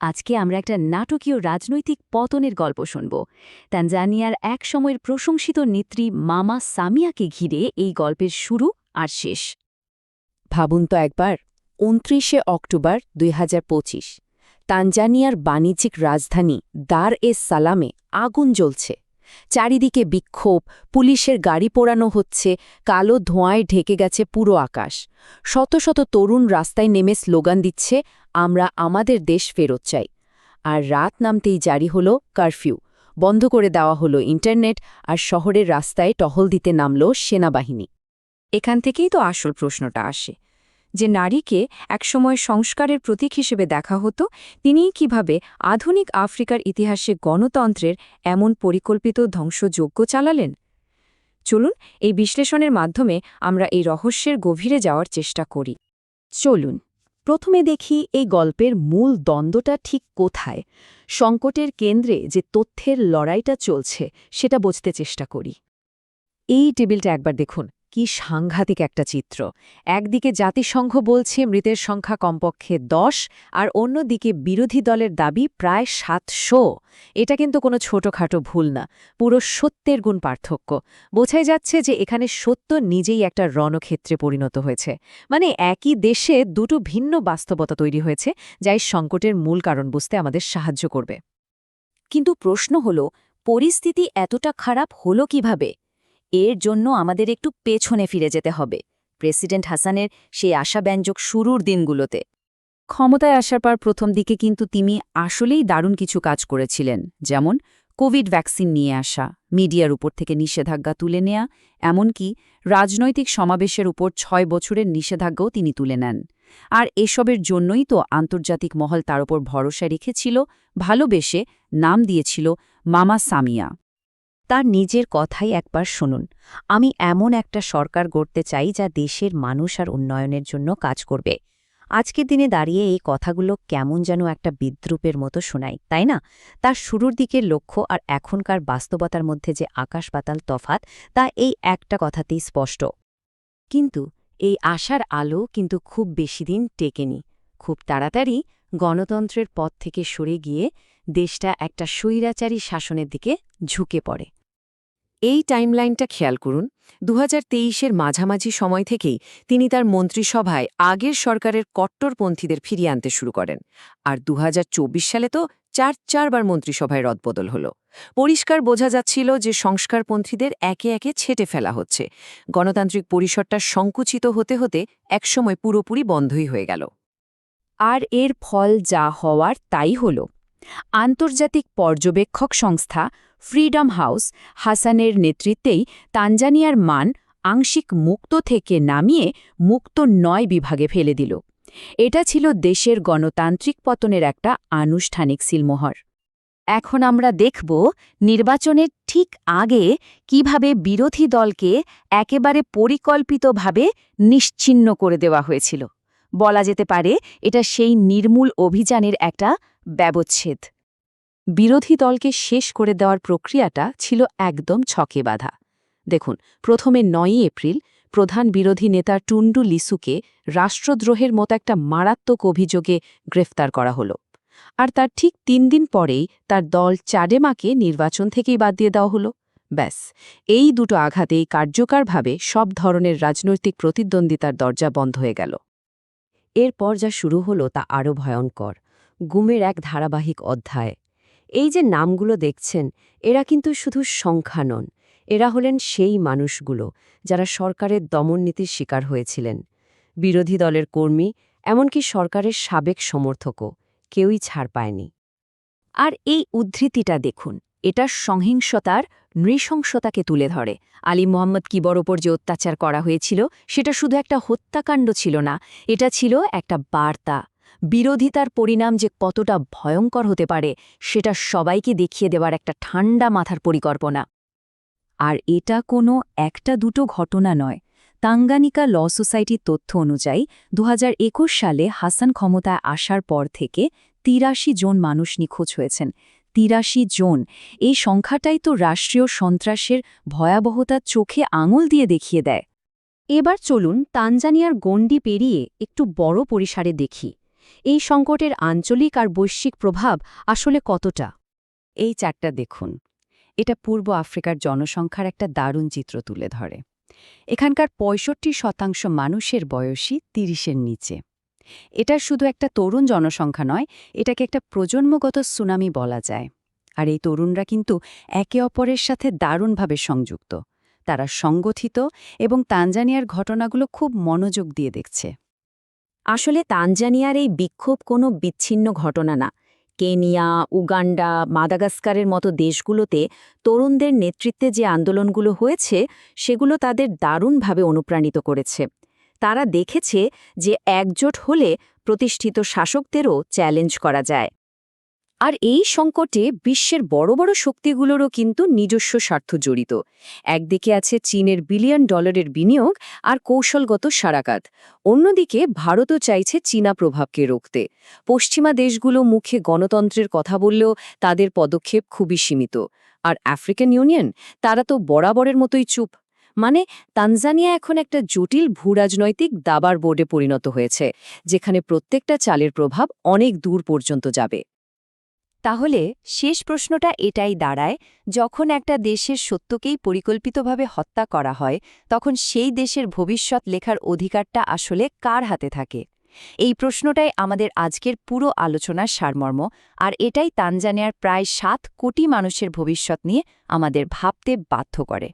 আজকে আমরা একটা নাটকীয় রাজনৈতিক পতনের গল্প শুনব। তানজানিয়ার এক সময়ের প্রশংসিত নেত্রী মামা সামিয়াকে ঘিরে এই গল্পের শুরু আর শেষ। ভাবুন তো একবার, উনত্রিশে অক্টোবর দুই হাজার পঁচিশ, তানজানিয়ার বাণিজ্যিক রাজধানী দার এ সালামে আগুন জ্বলছে। চারিদিকে বিক্ষোভ, পুলিশের গাড়ি পোড়ানো হচ্ছে, কালো ধোঁয়ায় ঢেকে গেছে পুরো আকাশ। শত শত তরুণ রাস্তায় নেমে স্লোগান দিচ্ছে, আমরা আমাদের দেশ ফেরত চাই। আর রাত নামতেই জারি হল কারফিউ। বন্ধ করে দেওয়া হলো ইন্টারনেট আর শহরের রাস্তায় টহল দিতে নামল সেনাবাহিনী। এখান থেকেই তো আসল প্রশ্নটা আসে। যে নারীকে একসময় সংস্কারের প্রতীক হিসেবে দেখা হতো, তিনিই কীভাবে আধুনিক আফ্রিকার ইতিহাসে গণতন্ত্রের এমন পরিকল্পিত ধ্বংসযজ্ঞ চালালেন? চলুন, এই বিশ্লেষণের মাধ্যমে আমরা এই রহস্যের গভীরে যাওয়ার চেষ্টা করি। চলুন, প্রথমে দেখি এই গল্পের মূল দ্বন্দ্বটা ঠিক কোথায়? সংকটের কেন্দ্রে যে তথ্যের লড়াইটা চলছে, সেটা বুঝতে চেষ্টা করি। এই টেবিলটা একবার দেখুন। কি সাংঘাতিক একটা চিত্র। একদিকে জাতিসংঘ বলছে মৃতের সংখ্যা কমপক্ষে দশ, আর অন্যদিকে বিরোধী দলের দাবি প্রায় সাতশো। এটা কিন্তু কোনো ছোটখাটো ভুল না, পুরো সত্যের গুণ পার্থক্য। বোঝাই যাচ্ছে যে এখানে সত্য নিজেই একটা রণক্ষেত্রে পরিণত হয়েছে। মানে একই দেশে দুটো ভিন্ন বাস্তবতা তৈরি হয়েছে, যা এই সংকটের মূল কারণ বুঝতে আমাদের সাহায্য করবে। কিন্তু প্রশ্ন হল, পরিস্থিতি এতটা খারাপ হলো কীভাবে? এর জন্য আমাদের একটু পেছনে ফিরে যেতে হবে। প্রেসিডেন্ট হাসানের সেই আশাব্যঞ্জক শুরুর দিনগুলোতে। ক্ষমতায় আসার পর প্রথম দিকে কিন্তু তিনি আসলেই দারুণ কিছু কাজ করেছিলেন, যেমন কোভিড ভ্যাকসিন নিয়ে আসা, মিডিয়ার উপর থেকে নিষেধাজ্ঞা তুলে নেয়া, এমনকি রাজনৈতিক সমাবেশের উপর ছয় বছরের নিষেধাজ্ঞাও তিনি তুলে নেন। আর এসবের জন্যই তো আন্তর্জাতিক মহল তার ওপর ভরসা রেখেছিল, ভালোবেসে নাম দিয়েছিল মামা সামিয়া। তার নিজের কথাই একবার শুনুন। আমি এমন একটা সরকার গড়তে চাই যা দেশের মানুষ আর উন্নয়নের জন্য কাজ করবে। আজকের দিনে দাঁড়িয়ে এই কথাগুলো কেমন যেন একটা বিদ্রুপের মতো শোনাই তাই না? তার শুরুর দিকের লক্ষ্য আর এখনকার বাস্তবতার মধ্যে যে আকাশ পাতাল তফাত তা এই একটা কথাতেই স্পষ্ট। কিন্তু এই আশার আলো কিন্তু খুব বেশি দিন টেকেনি। খুব তাড়াতাড়ি গণতন্ত্রের পথ থেকে সরে গিয়ে দেশটা একটা স্বৈরাচারী শাসনের দিকে ঝুঁকে পড়ে। এই টাইমলাইনটা খেয়াল করুন দু হাজার মাঝামাঝি সময় থেকেই তিনি তার মন্ত্রিসভায় আগের সরকারের কট্টরপন্থীদের ফিরিয়ে আনতে শুরু করেন। আর দু হাজার চব্বিশ সালে তো চার চারবার মন্ত্রিসভায় রদবদল হল। পরিষ্কার বোঝা যাচ্ছিল যে সংস্কারপন্থীদের একে একে ছেটে ফেলা হচ্ছে। গণতান্ত্রিক পরিসরটা সংকুচিত হতে হতে একসময় পুরোপুরি বন্ধই হয়ে গেল। আর এর ফল যা হওয়ার তাই হল। আন্তর্জাতিক পর্যবেক্ষক সংস্থা ফ্রিডম হাউস হাসানের নেতৃত্বেই তানজানিয়ার মান আংশিক মুক্ত থেকে নামিয়ে মুক্ত নয় বিভাগে ফেলে দিল। এটা ছিল দেশের গণতান্ত্রিক পতনের একটা আনুষ্ঠানিক সিলমোহর। এখন আমরা দেখব নির্বাচনের ঠিক আগে কীভাবে বিরোধী দলকে একেবারে পরিকল্পিতভাবে নিশ্চিন্ন করে দেওয়া হয়েছিল। বলা যেতে পারে এটা সেই নির্মূল অভিযানের একটা ব্যবচ্ছেদ। বিরোধী দলকে শেষ করে দেওয়ার প্রক্রিয়াটা ছিল একদম ছকে বাঁধা। দেখুন, প্রথমে নয়ই এপ্রিল প্রধান বিরোধী নেতা টুন্ডু লিসুকে রাষ্ট্রদ্রোহের মতো একটা মারাত্মক অভিযোগে গ্রেফতার করা হলো। আর তার ঠিক তিন দিন পরেই তার দল চাডেমাকে নির্বাচন থেকেই বাদ দিয়ে দেওয়া হলো। ব্যাস, এই দুটো আঘাতেই কার্যকরভাবে সব ধরনের রাজনৈতিক প্রতিদ্বন্দ্বিতার দরজা বন্ধ হয়ে গেল। এরপর যা শুরু হলো তা আরও ভয়ঙ্কর। গুমের এক ধারাবাহিক অধ্যায় এই যে নামগুলো দেখছেন, এরা কিন্তু শুধু সংখ্যা নন, এরা হলেন সেই মানুষগুলো যারা সরকারের দমননীতির শিকার হয়েছিলেন। বিরোধী দলের কর্মী, এমনকি সরকারের সাবেক সমর্থকও, কেউই ছাড় পায়নি। আর এই উদ্ধৃতিটা দেখুন এটা সহিংসতার নৃশংসতাকে তুলে ধরে। আলী মোহাম্মদ কিবর ওপর যে অত্যাচার করা হয়েছিল, সেটা শুধু একটা হত্যাকাণ্ড ছিল না, এটা ছিল একটা বার্তা। বিরোধিতার পরিণাম যে কতটা ভয়ঙ্কর হতে পারে, সেটা সবাইকে দেখিয়ে দেওয়ার একটা ঠান্ডা মাথার পরিকল্পনা। আর এটা কোনো একটা দুটো ঘটনা নয়। তাঙ্গানিকা ল সোসাইটির তথ্য অনুযায়ী দু হাজার একুশ সালে হাসান ক্ষমতায় আসার পর থেকে তিরাশি জন মানুষ নিখোঁজ হয়েছেন। তিরাশি জন। এই সংখ্যাটাই তো রাষ্ট্রীয় সন্ত্রাসের ভয়াবহতা চোখে আঙুল দিয়ে দেখিয়ে দেয়। এবার চলুন তানজানিয়ার গণ্ডি পেরিয়ে একটু বড় পরিসরে দেখি। এই সংকটের আঞ্চলিক আর বৈশ্বিক প্রভাব আসলে কতটা? এই চারটা দেখুন। এটা পূর্ব আফ্রিকার জনসংখ্যার একটা দারুণ চিত্র তুলে ধরে। এখানকার পঁয়ষট্টি শতাংশ মানুষের বয়সী তিরিশের নিচে। এটা শুধু একটা তরুণ জনসংখ্যা নয়, এটাকে একটা প্রজন্মগত সুনামি বলা যায়। আর এই তরুণরা কিন্তু একে অপরের সাথে দারুণভাবে সংযুক্ত। তারা সংগঠিত এবং তানজানিয়ার ঘটনাগুলো খুব মনোযোগ দিয়ে দেখছে। আসলে তানজানিয়ার এই বিক্ষোভ কোনো বিচ্ছিন্ন ঘটনা না। কেনিয়া, উগান্ডা, মাদাগাস্কারের মতো দেশগুলোতে তরুণদের নেতৃত্বে যে আন্দোলনগুলো হয়েছে, সেগুলো তাদের দারুণভাবে অনুপ্রাণিত করেছে। তারা দেখেছে যে একজোট হলে প্রতিষ্ঠিত শাসকদেরও চ্যালেঞ্জ করা যায়। আর এই সংকটে বিশ্বের বড় বড় শক্তিগুলোরও কিন্তু নিজস্ব স্বার্থ জড়িত। একদিকে আছে চীনের বিলিয়ন ডলারের বিনিয়োগ আর কৌশলগত সারাকাত। অন্যদিকে ভারতও চাইছে চীনা প্রভাবকে রুখতে। পশ্চিমা দেশগুলো মুখে গণতন্ত্রের কথা বললেও তাদের পদক্ষেপ খুবই সীমিত। আর আফ্রিকান ইউনিয়ন? তারা তো বরাবরের মতোই চুপ। মানে তানজানিয়া এখন একটা জটিল ভূরাজনৈতিক দাবার বোর্ডে পরিণত হয়েছে, যেখানে প্রত্যেকটা চালের প্রভাব অনেক দূর পর্যন্ত যাবে। তাহলে শেষ প্রশ্নটা এটাই দাঁড়ায়, যখন একটা দেশের সত্যকেই পরিকল্পিতভাবে হত্যা করা হয়, তখন সেই দেশের ভবিষ্যৎ লেখার অধিকারটা আসলে কার হাতে থাকে? এই প্রশ্নটাই আমাদের আজকের পুরো আলোচনার সারমর্ম, আর এটাই তানজানিয়ার প্রায় সাত কোটি মানুষের ভবিষ্যৎ নিয়ে আমাদের ভাবতে বাধ্য করে।